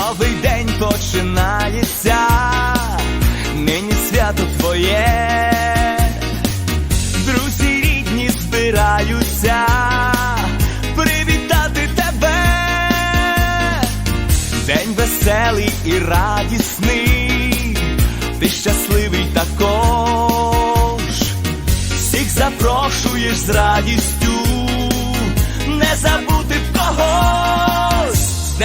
Новий день починається, нині свято твоє, друзі рідні збираються привітати тебе, день веселий і радісний, ти щасливий також, всіх запрошуєш з радістю, не забути в кого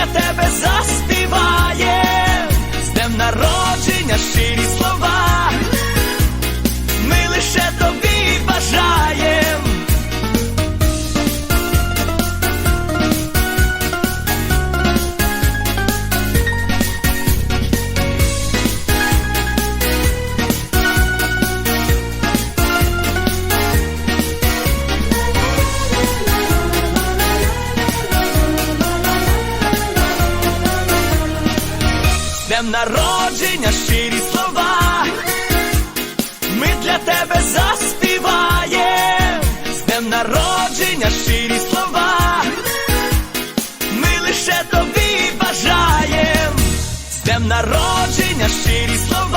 Для тебе заспіває, з днем народження щирі слова. Народження щирі слова. Ми для тебе заспіваєм, з днем народження щирі слова. Ми лише тобі бажаєм, з днем народження щирі слова.